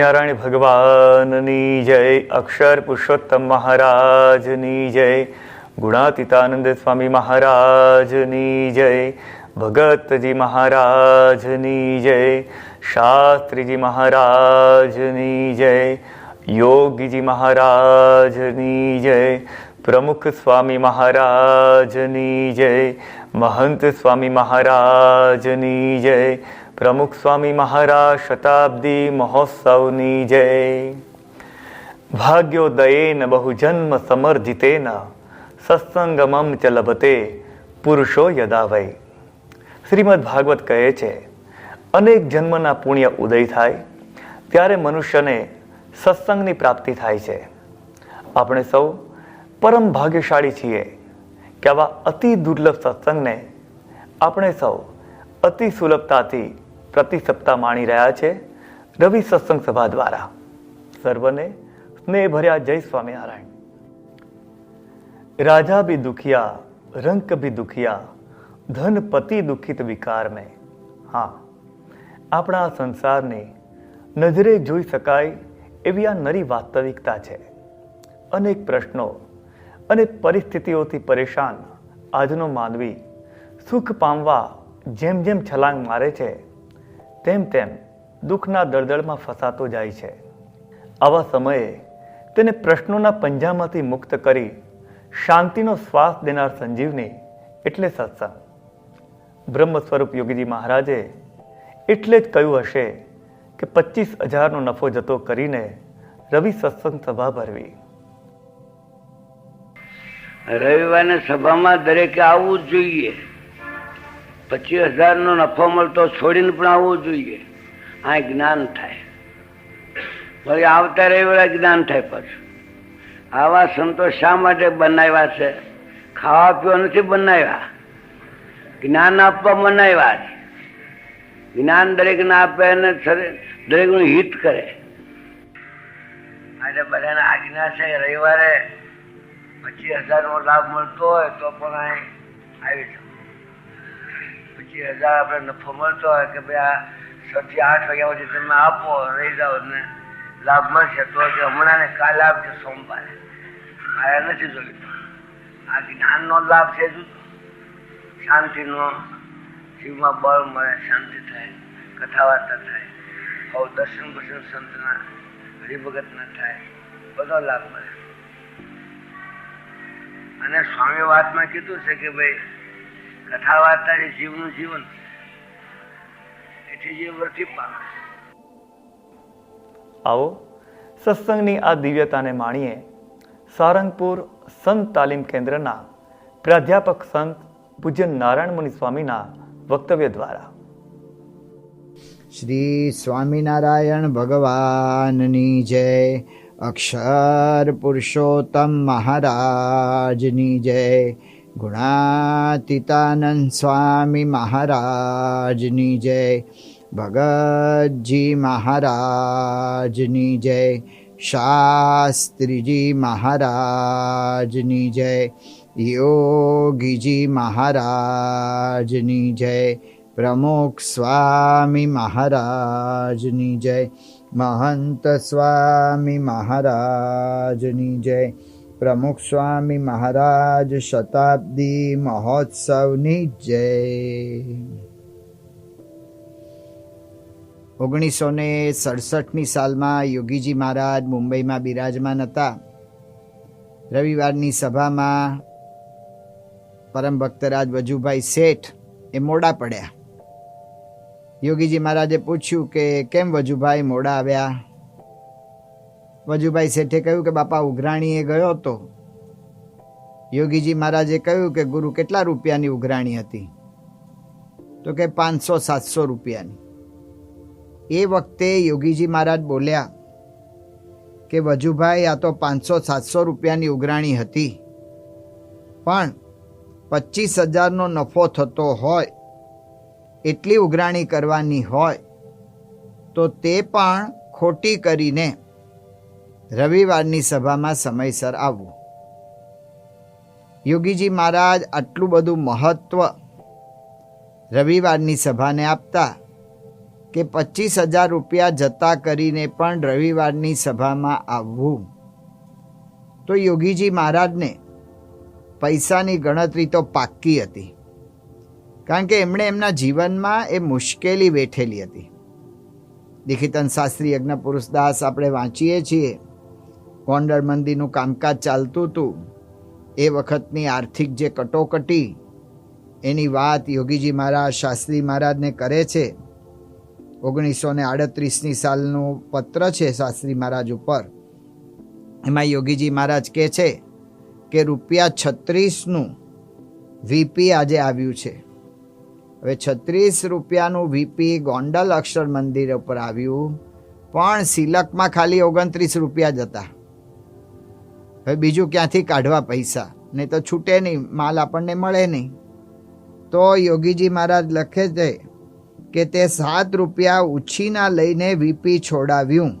નારાયણ ભગવાનની જય, અક્ષર પુરુષોત્તમ મહારાજની જય, ગુણાતીતાનંદ સ્વામી મહારાજની જય, ભગતજી મહારાજની જય, શાસ્ત્રીજી મહારાજની જય, યોગીજી મહારાજની જય, પ્રમુખ સ્વામી મહારાજની જય, મહંત સ્વામી મહારાજની જય પ્રમુખ સ્વામી મહારાજ શતાબ્દી મહોત્સવની જય. ભાગ્યોદયેન બહુજન્મ સમર્જિતેન સત્સંગમમ ચ પુરુષો યદા વૈ. શ્રીમદ ભાગવત કહે છે, અનેક જન્મના પુણ્ય ઉદય થાય, ત્યારે મનુષ્યને સત્સંગની પ્રાપ્તિ થાય છે. આપણે સૌ પરમ ભાગ્યશાળી છીએ કે આવા અતિ દુર્લભ સત્સંગને આપણે સૌ અતિ સુલભતાથી પ્રતિ સપ્તાહ માણી રહ્યા છે રવિ સત્સંગ સભા દ્વારા. સર્વને સ્નેહ ભર્યા જય સ્વામિનારાયણ. રાજા ભી દુખિયા, રંક ભી દુખિયા, ધન પતિ દુખિત વિકાર મેં. હા, આપણા સંસારની નજરે જોઈ શકાય એવી આ નરી વાસ્તવિકતા છે. અનેક પ્રશ્નો અને પરિસ્થિતિઓથી પરેશાન આજનો માનવી સુખ પામવા જેમ જેમ છલાંગ મારે છે તેમ તેમ દુઃખના દળદળમાં ફસાતો જાય છે. આવા સમયે તેને પ્રશ્નોના પંજામાંથી મુક્ત કરી શાંતિનો શ્વાસ દેનાર સંજીવની એટલે સત્સંગ. બ્રહ્મ સ્વરૂપ યોગીજી મહારાજે એટલે જ કહ્યું હશે કે પચીસ હજારનો નફો જતો કરીને રવિ સત્સંગ સભા ભરવી. રવિવારની સભામાં દરેકે આવવું જોઈએ. પચીસ હજારનો નફો મળતો છોડીને પણ આવવું જોઈએ. આ જ્ઞાન થાય. વળી આવતા રવિવારે જ્ઞાન થાય પાછું. આવા સંતો શા માટે બનાવ્યા છે? ખાવા પીવા નથી બનાવ્યા? જ્ઞાન આપવા બનાવ્યા છે. જ્ઞાન દરેકને આપે અને દરેકનું હિત કરે. આજે બધાને આજ્ઞા છે રવિવારે પચીસ હજારનો લાભ મળતો હોય તો પણ અહીં આવી જાઓ. પચીસ હજાર આપણે નફો મળતો હોય કે ભાઈ આ છ થી આઠ વાગ્યા સુધી તમે આપો રહી જાઓ ને લાભ મળશે તો કે હમણાં ને કાલે આપજો સોમવારે. મારે નથી જોયું આ જ્ઞાનનો લાભ છે જુદો શાંતિનો જીવમાં બળ મળે, શાંતિ થાય કથા વાર્તા થાય. હવે દર્શન બર્શન સંતના હરિભગતના થાય. બધો લાભ મળે. અને સ્વામી વાતમાં કીધું છે કે ભાઈ કથા વાર્તા એ જીવનું જીવન. એટલે જીવ વૃત્તિ પામે આવો સત્સંગની આ દિવ્યતાને માણીએ સારંગપુર સંત તાલીમ કેન્દ્રના પ્રાધ્યાપક સંત પૂજ્ય નારાયણ મુનિ સ્વામીના વક્તવ્ય દ્વારા. શ્રી સ્વામિનારાયણ ભગવાનની જય અક્ષર પુરુષોત્તમ મહારાજની જય. ગુણાતીતાનંદ સ્વામી મહારાજની જય ભગતજી મહારાજની જય શાસ્ત્રીજી મહારાજની જય યોગીજી મહારાજની જય પ્રમુખ સ્વામી મહારાજની જય મહંત સ્વામી મહારાજની જય પ્રમુખ સ્વામી મહારાજ શતાબ્દી મહોત્સવની જય ઓગણીસો ને સડસઠની સાલમાં યોગીજી મહારાજ મુંબઈમાં બિરાજમાન હતા. રવિવારની સભામાં પરમ ભક્તરાજ વજુભાઈ શેઠ એ મોડા પડ્યા. યોગીજી મહારાજે પૂછ્યું કે કેમ વજુભાઈ મોડા આવ્યા? વજુભાઈ શેઠે કહ્યું કે, બાપા, ઉઘરાણીએ ગયો હતો. યોગીજી મહારાજે કહ્યું કે, ગુરુ, કેટલા રૂપિયાની ઉઘરાણી હતી? તો કે, પાંચસો, સાતસો રૂપિયાની. એ વખતે યોગીજી મહારાજ બોલ્યા કે, વજુભાઈ, આ તો પાંચસો, સાતસો રૂપિયાની ઉઘરાણી હતી. પણ પચીસ હજારનો નફો થતો હોય, એટલી ઉઘરાણી કરવાની હોય, તો તે પણ ખોટી કરીને રવિવારની સભામાં સમયસર આવવું. યોગીજી મહારાજ આટલું બધું મહત્વ રવિવારની સભાને આપતા કે પચીસ હજાર રૂપિયા જતા કરીને પણ રવિવારની સભામાં આવવું. તો યોગીજી મહારાજને પૈસાની ગણતરી તો પાક્કી હતી. કારણ કે એમણે એમના જીવનમાં એ મુશ્કેલી વેઠેલી હતી. દીખિતન શાસ્ત્રી યજ્ઞ પુરુષદાસ આપણે વાંચીએ છીએ. ગોંડલ મંદિરનું કામકાજ ચાલતું હતું. એ વખતની આર્થિક જે કટોકટી, એની વાત યોગીજી મહારાજ, શાસ્ત્રી મહારાજને કરે છે. ઓગણીસો ને આડત્રીસની સાલનું પત્ર છે શાસ્ત્રી મહારાજ ઉપર. એમાં યોગીજી મહારાજ કહે છે કે રૂપિયા છત્રીસનું વીપી આજે આવ્યું છે. હવે છત્રીસ રૂપિયાનું વીપી ગોંડલ અક્ષર મંદિર ઉપર આવ્યું, પણ સિલકમાં ખાલી ઓગણત્રીસ રૂપિયા જ હતા. હવે બીજું ક્યાંથી કાઢવા પૈસા? નહીં તો છૂટે નહીં, માલ આપણને મળે નહીં. તો યોગીજી મહારાજ લખે છે કે તે સાત રૂપિયા ઉછીના લઈને વીપી છોડાવ્યું.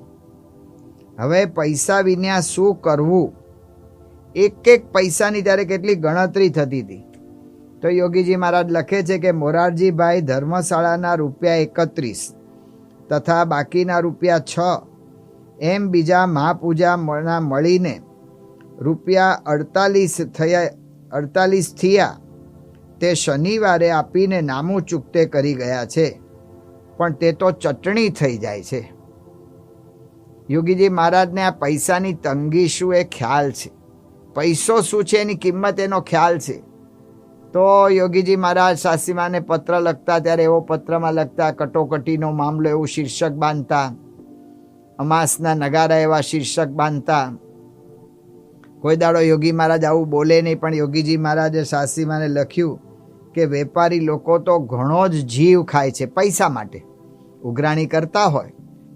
હવે પૈસા વિના શું કરવું? એક એક પૈસાની ત્યારે કેટલી ગણતરી થતી હતી. તો યોગીજી મહારાજ લખે છે કે મોરારજીભાઈ ધર્મશાળાના રૂપિયા એકત્રીસ તથા બાકીના રૂપિયા છ. એમ બીજા મહાપૂજાના મળીને રૂપિયા અડતાલીસ થયા અડતાલીસ થયા, તે શનિવારે આપીને નામું ચૂકતે કરી ગયા છે. પણ તે તો ચટણી થઈ જાય છે. યોગીજી મહારાજને આ પૈસાની તંગી શું એ ખ્યાલ છે? પૈસો શું છે એની કિંમત એનો ખ્યાલ છે? તો યોગીજી મહારાજ સાસીમાને પત્ર લખતા, ત્યારે એવો પત્રમાં લખતા, કટોકટીનો મામલો એવું શીર્ષક બાંધતા, અમાસના નગારા એવા શીર્ષક બાંધતા કોઈ દાડો યોગી મહારાજ આવું બોલે નહીં, પણ યોગીજી મહારાજે શાસ્ત્રીમાને લખ્યું કે વેપારી લોકો તો ઘણો જ જીવ ખાય છે પૈસા માટે. ઉઘરાણી કરતા હોય,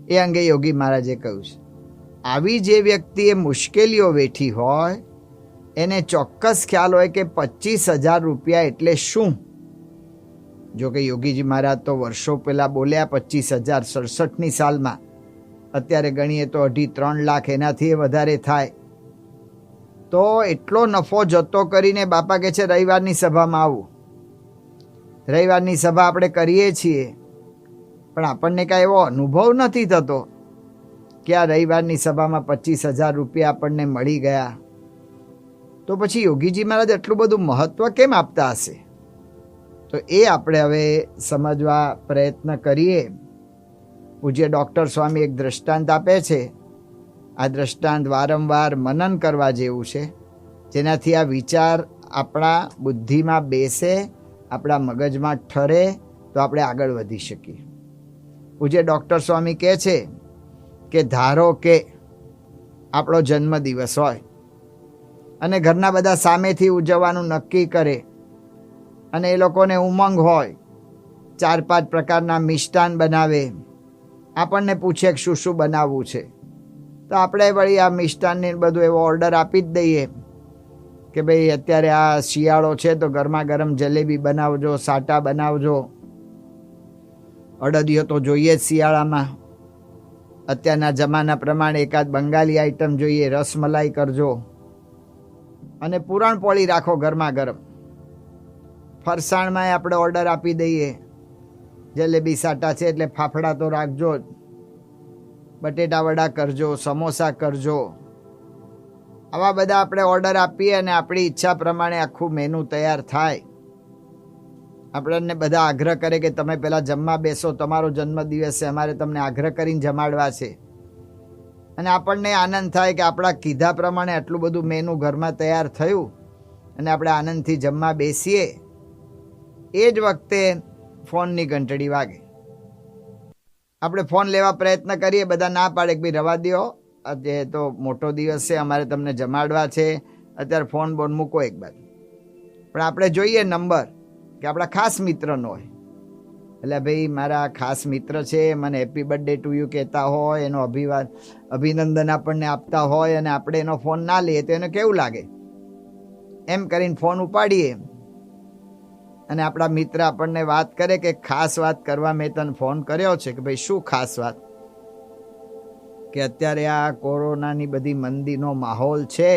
એ અંગે યોગી મહારાજે કહ્યું છે. આવી જે વ્યક્તિએ મુશ્કેલીઓ વેઠી હોય, એને ચોક્કસ ખ્યાલ હોય કે પચીસ હજાર રૂપિયા એટલે શું? જો કે યોગીજી મહારાજ તો વર્ષો પહેલાં બોલ્યા પચીસ હજાર સડસઠની સાલમાં. અત્યારે ગણીએ તો અઢી ત્રણ લાખ એનાથી વધારે થાય. તો એટલો નફો જતો કરીને બાપા કહે છે, રવિવારની સભામાં આવું. રવિવારની સભા આપણે કરીએ છીએ. પણ આપણને કાંઈ એવો અનુભવ નથી થતો કે આ રવિવારની સભામાં પચીસ હજાર રૂપિયા આપણને મળી ગયા. તો પછી યોગીજી મહારાજ એટલું બધું મહત્વ કેમ આપતા હશે? તો એ આપણે હવે સમજવા પ્રયત્ન કરીએ. પૂજ્ય ડૉક્ટર સ્વામી એક દ્રષ્ટાંત આપે છે. આ દ્રષ્ટાંત વારંવાર મનન કરવા જેવું છે. જેનાથી આ વિચાર આપણા બુદ્ધિમાં બેસે, આપણા મગજમાં ઠરે, તો આપણે આગળ વધી શકીએ. પૂજ્ય ડૉક્ટર સ્વામી કહે છે કે ધારો કે આપણો જન્મદિવસ હોય અને ઘરના બધા સામેથી ઉજવવાનું નક્કી કરે અને એ લોકોને ઉમંગ હોય, ચાર પાંચ પ્રકારના મિષ્ટાન બનાવે, આપણને પૂછે કે શું શું બનાવવું છે. તો આપણે વળી આ મિષ્ટાનને બધું એવો ઓર્ડર આપી જ દઈએ કે ભાઈ અત્યારે આ શિયાળો છે તો ગરમા ગરમ જલેબી બનાવજો, સાટા બનાવજો. અડદિયો તો જોઈએ જ શિયાળામાં. અત્યારના જમાના પ્રમાણે એકાદ બંગાળી આઈટમ જોઈએ, રસમલાઈ કરજો. અને પૂરણપોળી રાખો ગરમા ગરમ ફરસાણમાં આપણે ઓર્ડર આપી દઈએ. જલેબી, સાટા છે એટલે ફાફડા તો રાખજો જ. બટેટા વડા કરજો, સમોસા કરજો. આવા બધા આપણે ઓર્ડર આપીએ અને આપણી ઈચ્છા પ્રમાણે આખું મેનુ તૈયાર થાય. આપણને બધા આગ્રહ કરે કે તમે પહેલાં જમવા બેસો, તમારો જન્મદિવસ છે, અમારે તમને આગ્રહ કરીને જમાડવા છે. અને આપણને આનંદ થાય કે આપણા કીધા પ્રમાણે આટલું બધું મેનુ ઘરમાં તૈયાર થયું અને આપણે આનંદથી જમવા બેસીએ. એ જ વખતે ફોનની ઘંટડી વાગે. આપણે ફોન લેવા પ્રયત્ન કરીએ, બધા ના પાડે કે ભાઈ રવા દો અત્યારે તો મોટો દિવસ છે, અમારે તમને જમાડવા છે. અત્યારે ફોન બોન મૂકો એક બાજુ. પણ આપણે જોઈએ નંબર, કે આપણા ખાસ મિત્રનો હોય. એટલે ભાઈ મારા ખાસ મિત્ર છે, મને હેપી બર્થડે ટુ યુ કહેતા હોય, એનો અભિવાદ અભિનંદન આપણને આપતા હોય અને આપણે એનો ફોન ના લઈએ તો એને કેવું લાગે? એમ કરીને ફોન ઉપાડીએ અને આપણા મિત્ર આપણને વાત કરે કે ખાસ વાત કરવા મેં તને ફોન કર્યો છે કે ભાઈ શું ખાસ વાત? કે અત્યારે આ કોરોનાની બધી મંદીનો માહોલ છે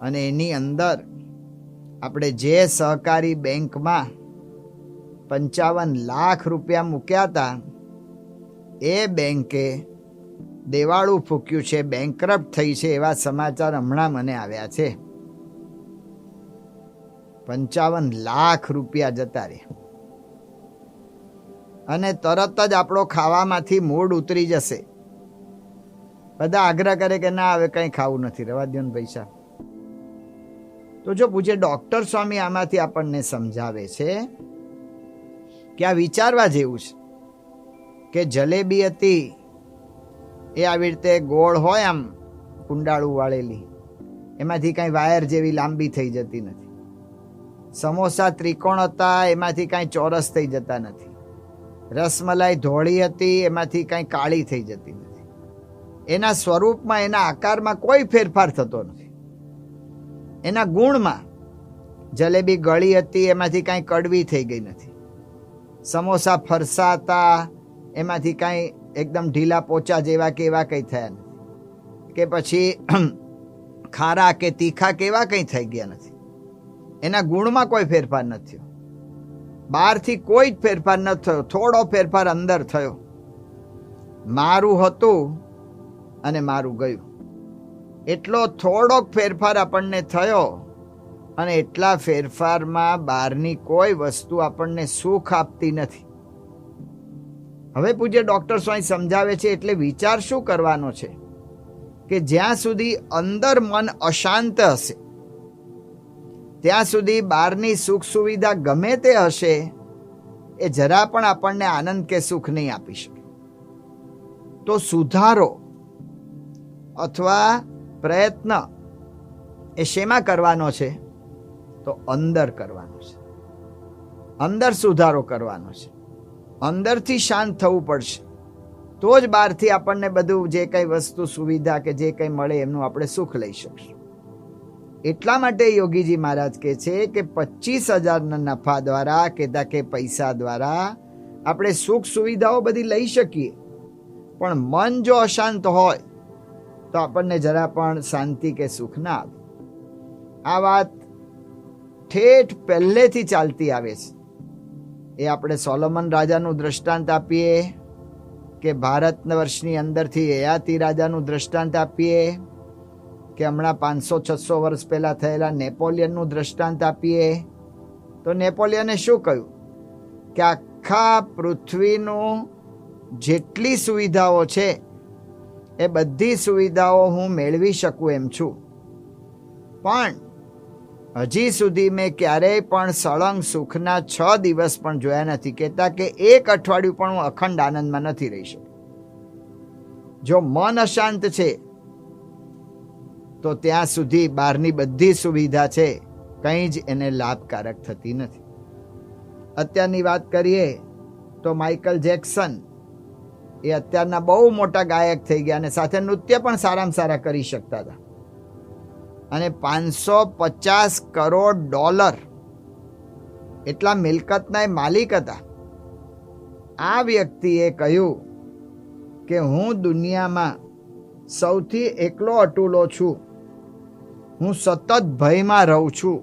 અને એની અંદર આપણે જે સહકારી બેંકમાં પંચાવન લાખ રૂપિયા મૂક્યા હતા, એ બેંકે દેવાળું ફૂક્યું છે બેંકરપ્ટ થઈ છે એવા સમાચાર હમણાં મને આવ્યા છે. પંચાવન લાખ રૂપિયા જતા રહ્યા. અને તરત જ આપણો ખાવામાંથી મૂડ ઉતરી જશે. બધા આગ્રહ કરે કે ના, હવે કંઈ ખાવું નથી, રવા દો ને પૈસા. તો જો પૂછે ડોક્ટર સ્વામી આમાંથી આપણને સમજાવે છે કે આ વિચારવા જેવું છે કે જલેબી હતી એ આવી રીતે ગોળ હોય આમ, કુંડાળું વાળેલી, એમાંથી કાંઈ વાયર જેવી લાંબી થઈ જતી નથી. સમોસા ત્રિકોણ હતા, એમાંથી કાંઈ ચોરસ થઈ જતા નથી. રસમલાઈ ધોળી હતી, એમાંથી કાંઈ કાળી થઈ જતી નથી. એના સ્વરૂપમાં, એના આકારમાં કોઈ ફેરફાર થતો નથી. એના ગુણમાં જલેબી ગળી હતી, એમાંથી કાંઈ કડવી થઈ ગઈ નથી. સમોસા ફરસા હતા, એમાંથી કાંઈ એકદમ ઢીલા પોચા જેવા કે એવા કંઈ થયા નથી. કે પછી, ખારા કે તીખા કેવા કંઈ થઈ ગયા નથી. એના ગુણમાં કોઈ ફેરફાર નથી થયો. બહારથી કોઈ જ ફેરફાર ન થયો, થોડો ફેરફાર અંદર થયો. મારું હતું અને મારું ગયું. એટલો થોડોક ફેરફાર આપણને થયો અને એટલા ફેરફારમાં બહારની કોઈ વસ્તુ આપણને સુખ આપતી નથી. હવે પૂજ્ય ડૉક્ટર સ્વાઈ સમજાવે છે, એટલે વિચાર શું કરવાનો છે? કે જ્યાં સુધી અંદર મન અશાંત હશે ત્યાં સુધી બહારની સુખ સુવિધા ગમે તે હશે, એ જરા પણ આપણને આનંદ કે સુખ નહીં આપી શકે. તો સુધારો અથવા પ્રયત્ન એ શેમાં કરવાનો છે? તો અંદર કરવાનો છે. અંદર સુધારો કરવાનો છે. અંદરથી શાંત થવું પડશે. તો જ બહારથી આપણને બધું જે કંઈ વસ્તુ સુવિધા કે જે કંઈ મળે એમનું આપણે સુખ લઈ શકશું. એટલા માટે યોગીજી મહારાજ કહે છે કે પચીસ હજારના નફા દ્વારા કે કે પૈસા દ્વારા આપણે સુખ સુવિધાઓ બધી લઈ શકીએ. પણ મન જો અશાંત હોય, તો આપણને જરા પણ શાંતિ કે સુખ ના આવે. આ વાત ઠેઠ પહેલેથી ચાલતી આવે છે. એ આપણે સોલોમન રાજાનું દ્રષ્ટાંત આપીએ, કે ભારત વર્ષની અંદરથી યયાતિ રાજાનું દ્રષ્ટાંત આપીએ કે હમણાં પાંચસો, છસો વર્ષ પહેલા થયેલા નેપોલિયનનું દ્રષ્ટાંત આપીએ, તો નેપોલિયને શું કહ્યું? કે આખા પૃથ્વીનું જેટલી સુવિધાઓ છે, એ બધી સુવિધાઓ હું મેળવી શકું એમ છું. પણ હજી સુધી મેં ક્યારેય પણ સળંગ સુખના છ દિવસ પણ જોયા નથી. કહેતા કે એક અઠવાડિયું પણ હું અખંડ આનંદમાં નથી રહી શકું. જો મન અશાંત છે તો ત્યાં સુધી બહારની બધી સુવિધા છે. કંઈ જ એને લાભકારક થતી નથી. અત્યારની વાત કરીએ તો માઇકલ જેક્સન એ અત્યારના બહુ મોટા ગાયક થઈ ગયા અને સાથે નૃત્ય પણ સારામાં સારા કરી શકતા હતા. અને પાંચસો પચાસ કરોડ ડોલર એટલા મિલકતના એ માલિક હતા. આ વ્યક્તિએ કહ્યું કે હું દુનિયામાં સૌથી એકલો અટૂલો છું. હું સતત ભયમાં રહું છું.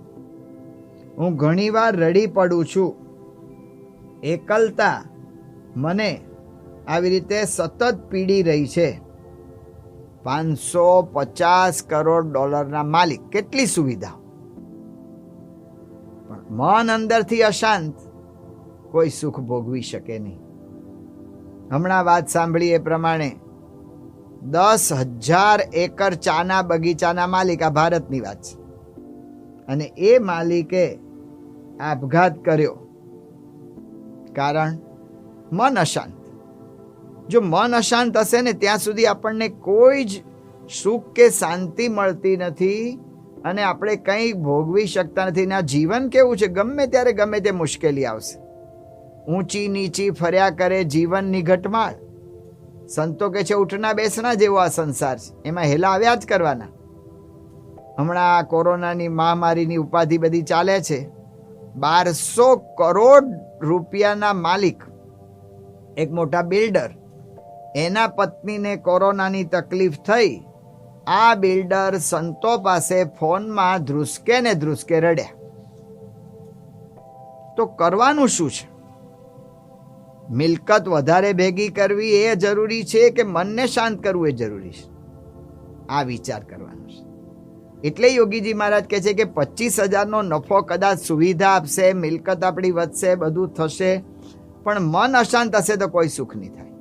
હું ઘણીવાર રડી પડું છું. એકલતા મને આવી રીતે સતત પીડી રહી છે. પાંચસો પચાસ કરોડ ડોલરના માલિક, કેટલી સુવિધા? પણ મન અંદરથી અશાંત. કોઈ સુખ ભોગવી શકે નહીં. હમણાં વાત સાંભળી એ પ્રમાણે દસ હજાર એકર ચાના બગીચાના માલિક. આ ભારતની વાત છે. અને એ માલિકે આપઘાત કર્યો. કારણ મન અશાંત. જો મન અશાંત હશે ને, ત્યાં સુધી આપણને કોઈ જ સુખ કે શાંતિ મળતી નથી અને આપણે કંઈ ભોગવી શકતા નથી. ના જીવન કેવું છે? ગમે ત્યારે ગમે તે મુશ્કેલી આવશે. ઊંચી નીચી ફર્યા કરે જીવનની ઘટમાળ સંતો કે છે, ઉઠના બેસના જેવો આ સંસાર છે. એમાં હેલા આવ્યા જ કરવાના. હમણાં આ કોરોનાની મહામારીની ઉપાધિ બધી ચાલે છે. બારસો કરોડ રૂપિયાના માલિક, એક મોટા બિલ્ડર, એના પત્નીને કોરોનાની તકલીફ થઈ. આ બિલ્ડર સંતો પાસે ફોનમાં ધ્રુસકે ને ધ્રુસકે રડ્યા. તો કરવાનું શું છે? મિલકત વધારે ભેગી કરવી એ જરૂરી છે કે મનને શાંત કરવું એ જરૂરી છે? આ વિચાર કરવાનો છે. એટલે યોગીજી મહારાજ કહે છે કે પચીસ હજારનો નફો કદાચ સુવિધા આપશે, મિલકત આપણી વધશે, બધું થશે, પણ મન અશાંત હશે તો કોઈ સુખ નહીં થાય.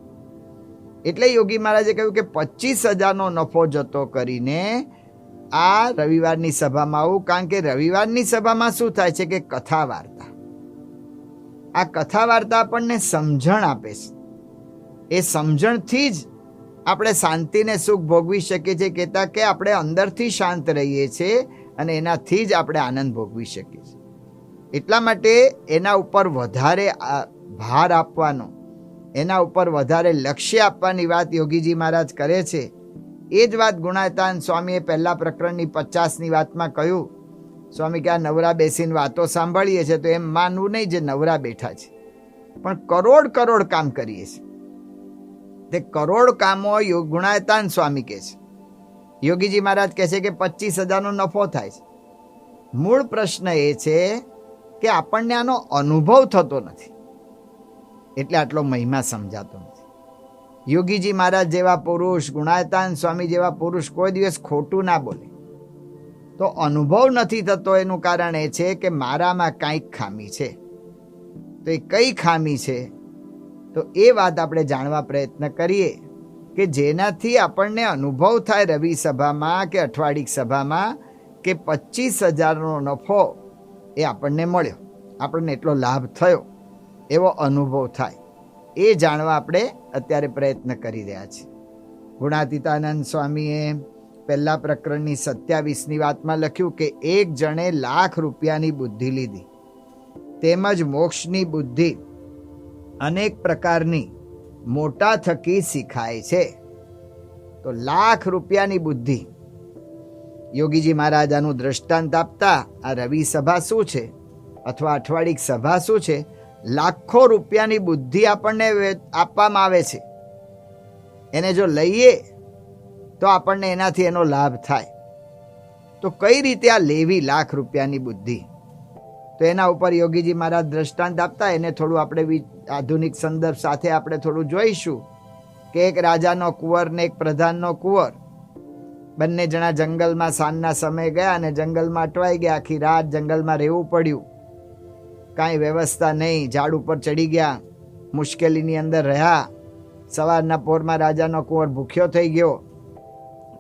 એટલે યોગી મહારાજે કહ્યું કે પચીસ હજારનો નફો જતો કરીને આ રવિવારની સભામાં આવું, કારણ કે રવિવારની સભામાં શું થાય છે કે કથા વાર્તા આ કથા વાર્તા આપણને સમજણ આપે છે. એ સમજણથી જ આપણે શાંતિને સુખ ભોગવી શકીએ છીએ કહેતા કે આપણે અંદરથી શાંત રહીએ છીએ અને એનાથી જ આપણે આનંદ ભોગવી શકીએ છીએ. એટલા માટે એના ઉપર વધારે ભાર આપવાનો, એના ઉપર વધારે લક્ષ્ય આપવાની વાત યોગીજી મહારાજ કરે છે. એ જ વાત ગુણાતાન સ્વામીએ પહેલા પ્રકરણની પચાસની વાતમાં કહ્યું. સ્વામી કે આ નવરા બેસીને વાતો સાંભળીએ છીએ તો એમ માનવું નહીં જે નવરા બેઠા છે. પણ કરોડ કરોડ કામ કરીએ છીએ. તે કરોડ કામો ગુણાયતાન સ્વામી કહે છે. યોગીજી મહારાજ કહે છે કે પચીસ હજારનો નફો થાય છે. મૂળ પ્રશ્ન એ છે કે આપણને આનો અનુભવ થતો નથી. એટલે આટલો મહિમા સમજાતો નથી. યોગીજી મહારાજ જેવા પુરુષ, ગુણાયતાન સ્વામી જેવા પુરુષ કોઈ દિવસ ખોટું ના બોલે. તો અનુભવ નથી થતો એનું કારણ એ છે કે મારામાં કાંઈક ખામી છે. તો એ કઈ ખામી છે? તો એ વાત આપણે જાણવા પ્રયત્ન કરીએ કે જેનાથી આપણને અનુભવ થાય રવિ સભામાં કે અઠવાડિક સભામાં કે પચીસ હજારનો નફો એ આપણને મળ્યો. આપણને એટલો લાભ થયો, એવો અનુભવ થાય. એ જાણવા આપણે અત્યારે પ્રયત્ન કરી રહ્યા છીએ. ગુણાતીતાનંદ સ્વામીએ પહેલા પ્રકરણની સત્યાવીસની વાતમાં લખ્યું કે એક જણે લાખ રૂપિયાની બુદ્ધિ લીધી. તેમજ મોક્ષની બુદ્ધિ અનેક પ્રકારની મોટા થકી શીખાય છે. તો લાખ રૂપિયાની બુદ્ધિ. યોગીજી મહારાજ આનું દ્રષ્ટાંત આપતા આ રવિ સભા શું છે? અથવા અઠવાડિક સભા શું છે? લાખો રૂપિયાની બુદ્ધિ આપણને આપવામાં આવે છે. એને જો લઈએ તો આપણને એનાથી એનો લાભ થાય. તો કઈ રીતે આ લેવી લાખ રૂપિયાની બુદ્ધિ? તો એના ઉપર યોગીજી મહારાજ દ્રષ્ટાંત આપતા, એને થોડું આપણે આધુનિક સંદર્ભ સાથે આપણે થોડું જોઈશું કે એક રાજાનો કુંવર ને એક પ્રધાનનો કુંવર. બંને જણા જંગલમાં સાંજના સમયે ગયા અને જંગલમાં અટવાઈ ગયા. આખી રાત જંગલમાં રહેવું પડ્યું. કાંઈ વ્યવસ્થા નહીં. ઝાડ ઉપર ચડી ગયા. મુશ્કેલીની અંદર રહ્યા. સવારના પોરમાં રાજાનો કુંવર ભૂખ્યો થઈ ગયો.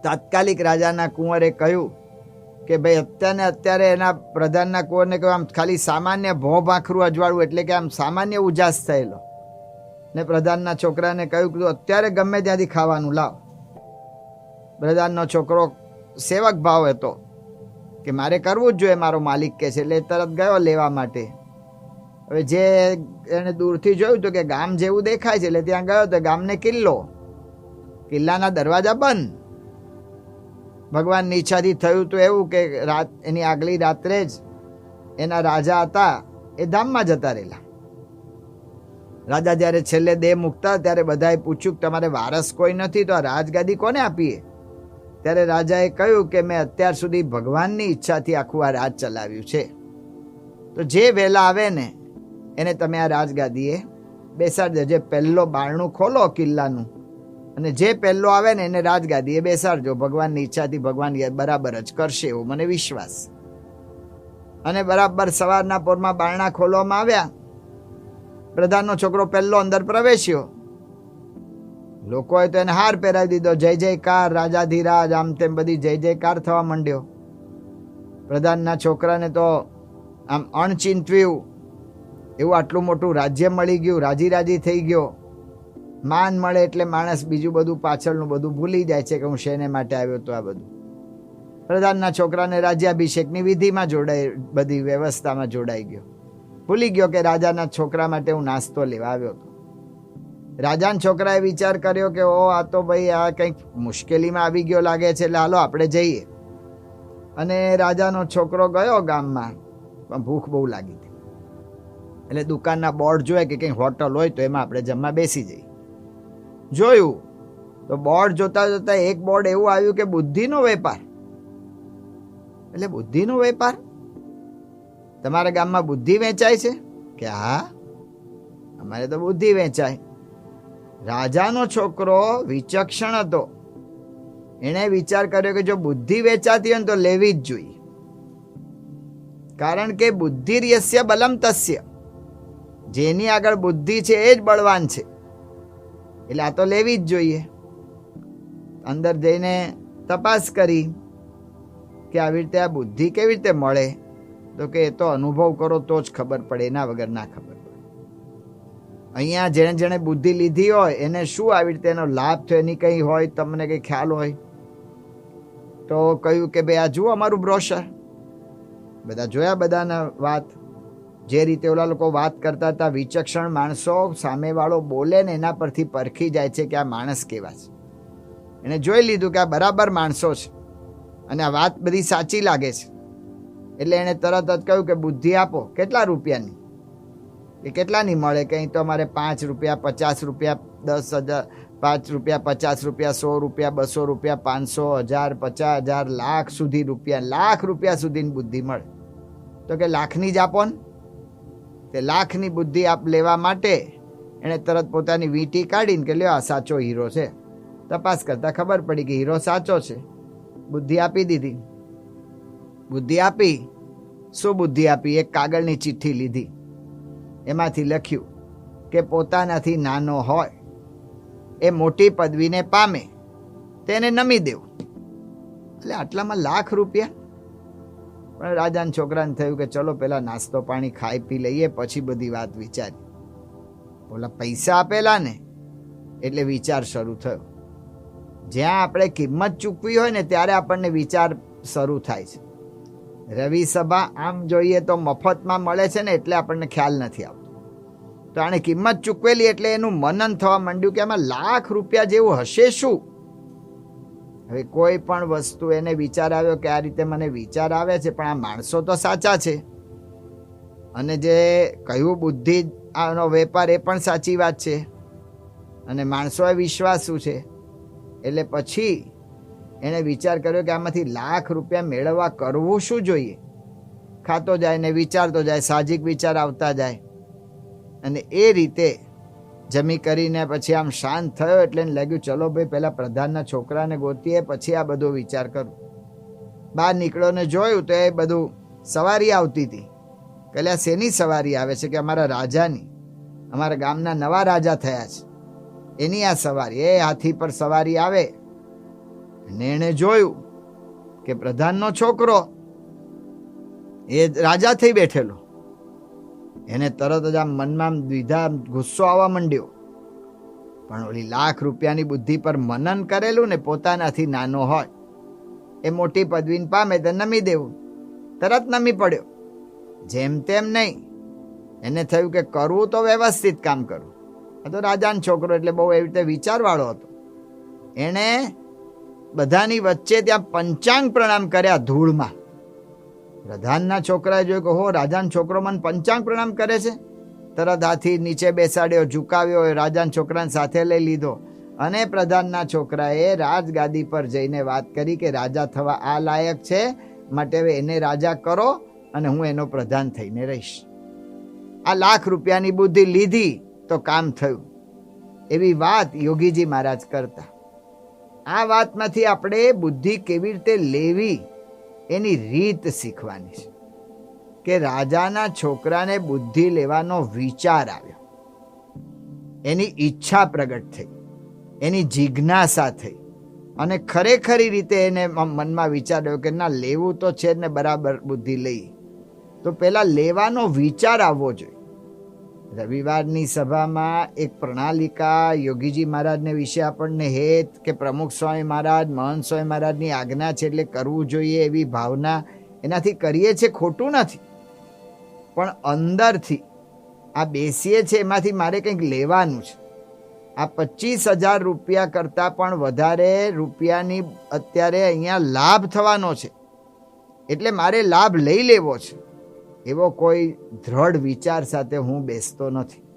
તાત્કાલિક રાજાના કુંવરે કહ્યું કે ભાઈ અત્યારે અત્યારે એના પ્રધાનના કુંવરને કહ્યું, આમ ખાલી સામાન્ય ભો ભાખરું અજવાળું એટલે કે આમ સામાન્ય ઉજાસ થયેલો. ને પ્રધાનના છોકરાને કહ્યું કે અત્યારે ગમે ત્યાંથી ખાવાનું લાવ. પ્રધાનનો છોકરો સેવક ભાવ હતો કે મારે કરવું જ જોઈએ, મારો માલિક કે છે, એટલે તરત ગયો લેવા માટે. હવે જે એને દૂરથી જોયું તો કે ગામ જેવું દેખાય છે, એટલે ત્યાં ગયો તો ગામને કિલ્લો. કિલ્લાના દરવાજા બંધ. ભગવાનની ઈચ્છાથી થયું તો એવું કે રાત, એની આગલી રાત્રે જ એના રાજા હતા, એ ધામમાં જતા રહેલા. રાજા જ્યારે છેલ્લે દેહ મૂકતા ત્યારે બધાએ પૂછ્યું કે તમારે વારસ કોઈ નથી, તો આ રાજગાદી કોને આપીએ? ત્યારે રાજાએ કહ્યું કે મેં અત્યાર સુધી ભગવાનની ઈચ્છાથી આખું આ રાજ ચલાવ્યું છે. તો જે વહેલા આવે ને, એને તમે આ રાજગાદીએ બેસાડી દેજે. પહેલો બારણું ખોલો કિલ્લાનું અને જે પહેલો આવે ને એને રાજગાદીએ બેસાડજો. ભગવાનની ઈચ્છાથી ભગવાન બરાબર જ કરશે એવો મને વિશ્વાસ. અને બરાબર સવારના પોરમાં બારણા ખોલવામાં આવ્યા. પ્રધાનનો છોકરો પહેલો અંદર પ્રવેશ્યો. લોકોએ તો એને હાર પહેરાવી દીધો. જય જયકાર રાજાધીરાજ, આમ તેમ બધી જય જયકાર થવા માંડ્યો. પ્રધાનના છોકરાને તો આમ અણચિંતવ્યું. એવું આટલું મોટું રાજ્ય મળી ગયું, રાજી રાજી થઈ ગયો. માન મળે એટલે માણસ બીજું બધું પાછળનું બધું ભૂલી જાય છે કે હું શેને માટે આવ્યો તો આ બધું. પ્રધાનના છોકરાને રાજ્યાભિષેકની વિધિમાં જોડાઈ, બધી વ્યવસ્થામાં જોડાઈ ગયો. ભૂલી ગયો કે રાજાના છોકરા માટે હું નાસ્તો લેવા આવ્યો હતો. રાજાના છોકરાએ વિચાર કર્યો કે, ઓ, આ તો ભાઈ આ કંઈક મુશ્કેલીમાં આવી ગયો લાગે છે, એટલે હાલો આપણે જઈએ. અને રાજાનો છોકરો ગયો ગામમાં. પણ ભૂખ બહુ લાગી હતી. એટલે દુકાનના બોર્ડ જોયા કે કંઈ હોટલ હોય તો એમાં આપણે જમવા બેસી જઈએ. જોયું. તો બોર્ડ જોતા જોતા એક બોર્ડ એવું આવ્યું કે બુદ્ધિનો વેપાર. એટલે બુદ્ધિનો વેપાર? તમારા ગામમાં બુદ્ધિ વેચાય છે? કે હા? અમારે તો બુદ્ધિ વેચાય. રાજાનો છોકરો વિચક્ષણ હતો. એણે વિચાર કર્યો કે જો બુદ્ધિ વેચાતી હોય તો લેવી જ જોઈએ. કારણ કે બુદ્ધિ યસ્ય બલમ તસ્ય. જેની આગળ બુદ્ધિ છે એ જ બળવાન છે. એટલે આ તો લેવી જ જોઈએ. અંદર જઈને તપાસ કરી કે આવી રીતે આ બુદ્ધિ કેવી રીતે મળે. તો કે એ તો અનુભવ કરો તો જ ખબર પડે, એના વગર ના ખબર અહીંયા જેણે જેણે બુદ્ધિ લીધી હોય, એને શું આવી રીતે એનો લાભ થયો, એની કંઈ હોય, તમને કંઈ ખ્યાલ હોય? તો કહ્યું કે ભાઈ આ જુઓ અમારું બ્રોશર બધા જોયા બધાના વાત? જે રીતે ઓલા લોકો વાત કરતા હતા, વિચક્ષણ માણસો સામેવાળો બોલે ને એના પરથી પરખી જાય છે કે આ માણસ કેવા છે. એણે જોઈ લીધું કે આ બરાબર માણસો છે. અને આ વાત બધી સાચી લાગે છે. એટલે એણે તરત જ કહ્યું કે બુદ્ધિ આપો, કેટલા રૂપિયાની? એ કેટલાની મળે? કે અહીં તો અમારે પાંચ રૂપિયા, પચાસ રૂપિયા, દસ હજાર, પાંચ રૂપિયા, પચાસ રૂપિયા, સો રૂપિયા, બસો રૂપિયા, પાંચસો હજાર, પચાસ હજાર, લાખ સુધી રૂપિયા, લાખ રૂપિયા સુધીની બુદ્ધિ મળે. તો કે લાખની જ આપો ને. તે લાખની બુદ્ધિ આપ લેવા માટે એણે તરત પોતાની વીંટી કાઢીને કે લ્યો આ સાચો હીરો છે. તપાસ કરતાં ખબર પડી કે હીરો સાચો છે. બુદ્ધિ આપી દીધી. બુદ્ધિ આપી? શું બુદ્ધિ આપી? એક કાગળની ચિઠ્ઠી લીધી. એમાંથી લખ્યું કે પોતાનાથી નાનો હોય. એ મોટી પદવીને પામે. તેને નમી દેવું. એટલે આટલામાં લાખ રૂપિયા પણ રાજાના છોકરાને થયું કે ચલો પેલા નાસ્તો પાણી ખાઈ પી લઈએ, પછી બધી વાત વિચારી. ઓલા પૈસા આપેલા ને? એટલે વિચાર શરૂ થયો. જ્યાં આપણે કિંમત ચૂકવી હોય ને ત્યારે આપણને વિચાર શરૂ થાય છે. રવિ સભા આમ જોઈએ તો મફતમાં મળે છે ને એટલે આપણને ખ્યાલ નથી આવતો. તો આણે કિંમત ચૂકવેલી એટલે એનું મનન થવા માંડ્યું કે આમાં લાખ રૂપિયા જેવું હશે શું? હવે કોઈ પણ વસ્તુ એને વિચાર આવ્યો કે આ રીતે મને વિચાર આવે છે, પણ આ માણસો તો સાચા છે. અને જે કહ્યું બુદ્ધિ આનો વેપાર એ પણ સાચી વાત છે. અને માણસોએ શું છે. એટલે પછી એણે વિચાર કર્યો કે આમાંથી લાખ રૂપિયા મેળવવા કરવું શું જોઈએ? ખાતો જાય ને વિચારતો જાય સાહજિક વિચાર આવતા જાય. અને એ રીતે જમી કરીને પછી આમ શાંત થયો એટલે લાગ્યું, ચલો ભાઈ પહેલાં પ્રધાનના છોકરાને ગોતીએ, પછી આ બધો વિચાર કરું. બહાર નીકળ્યો ને જોયું તો એ બધું સવારી આવતી હતી. આ શેની સવારી આવે છે કે અમારા રાજાની? અમારા ગામના નવા રાજા થયા છે. એની આ સવારી, એ હાથી પર સવારી આવે. અને એણે જોયું કે પ્રધાનનો છોકરો એ રાજા થઈ બેઠેલો. એને તરત જ આમ મનમાં દ્વિધા ગુસ્સો આવવા માંડ્યો. પણ ઓલી લાખ રૂપિયાની બુદ્ધિ પર મનન કરેલું ને પોતાનાથી નાનો હોય, એ મોટી પદવીને પામે તો નમી દેવું. તરત નમી પડ્યો. જેમ તેમ નહીં. એને થયું કે કરવું તો વ્યવસ્થિત કામ કરવું આ તો રાજાનો છોકરો એટલે બહુ એવી રીતે વિચારવાળો હતો. એણે બધાની વચ્ચે ત્યાં પંચાંગ પ્રણામ કર્યા ધૂળમાં. પ્રધાનના છોકરાએ જોયું કે, હો, રાજાનો છોકરો મને પંચાંગ પ્રણામ કરે છે? તરત હાથી નીચે બેસાડ્યો, ઝુકાવ્યો, એ રાજાના છોકરાને સાથે લઈ લીધો. અને પ્રધાનના છોકરાએ રાજગાદી પર જઈને વાત કરી કે, રાજા થવા આ લાયક છે, માટે હવે એને રાજા કરો અને હું એનો પ્રધાન થઈને રહીશ. આ લાખ રૂપિયાની બુદ્ધિ લીધી તો કામ થયું. એવી વાત યોગીજી મહારાજ કરતા. આ વાતમાંથી આપણે બુદ્ધિ કેવી રીતે લેવી એની રીત શીખવાની છે. કે રાજાના છોકરાને બુદ્ધિ લેવાનો વિચાર આવ્યો. એની ઈચ્છા પ્રગટ થઈ. એની જિજ્ઞાસા થઈ. અને ખરેખરી રીતે એને મનમાં વિચાર્યો કે ના, લેવું તો છે ને બરાબર બુદ્ધિ લઈ. તો પહેલાં લેવાનો વિચાર આવવો જોઈએ. રવિવારની સભામાં એક પ્રણાલિકા યોગીજી મહારાજને વિશે આપણને હેત કે પ્રમુખ સ્વામી મહારાજ, મહંત સ્વામી મહારાજની આજ્ઞા છે એટલે કરવું જોઈએ એવી ભાવના એનાથી કરીએ છે ખોટું નથી. પણ અંદરથી આ બેસીએ છે એમાંથી મારે કંઈક લેવાનું છે. આ પચીસ હજાર રૂપિયા કરતાં પણ વધારે રૂપિયાની અત્યારે અહીંયા લાભ થવાનો છે. એટલે મારે લાભ લઈ લેવો છે. એવો કોઈ દ્રઢ વિચાર સાથે હું બેસતો નથી.